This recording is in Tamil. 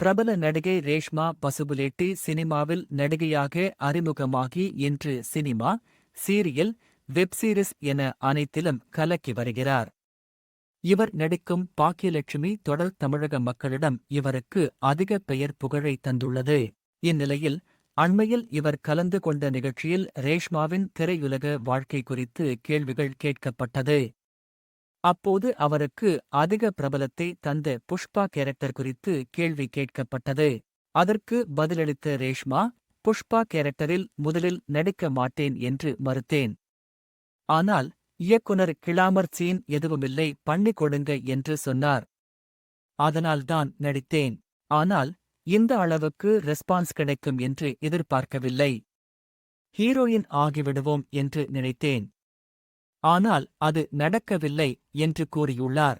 பிரபல நடிகை ரேஷ்மா பசுபுலேட்டி சினிமாவில் நடிகையாக அறிமுகமாகி இன்று சினிமா சீரியல் வெப்சீரிஸ் என அனைத்திலும் கலக்கி வருகிறார். இவர் நடிக்கும் பாக்கியலட்சுமி தொடர் தமிழக மக்களிடம் இவருக்கு அதிக பெயர் புகழை தந்துள்ளது. இந்நிலையில் அண்மையில் இவர் கலந்து கொண்ட நிகழ்ச்சியில் ரேஷ்மாவின் திரையுலக வாழ்க்கை குறித்து கேள்விகள் கேட்கப்பட்டது. அப்போது அவருக்கு அதிக பிரபலத்தை தந்த புஷ்பா கேரக்டர் குறித்து கேள்வி கேட்கப்பட்டது. அதற்கு பதிலளித்த ரேஷ்மா புஷ்பா கேரக்டரில் முதலில் நடிக்க மாட்டேன் என்று மறுத்தேன். ஆனால் இயக்குனர் கிளாமர் சீன் எதுவுமில்லை பண்ணி கொடுங்க என்று சொன்னார். அதனால்தான் நடித்தேன். ஆனால் இந்த அளவுக்கு ரெஸ்பான்ஸ் கிடைக்கும் என்று எதிர்பார்க்கவில்லை. ஹீரோயின் ஆகிவிடுவோம் என்று நினைத்தேன். ஆனால் அது நடக்கவில்லை என்று கூறியுள்ளார்.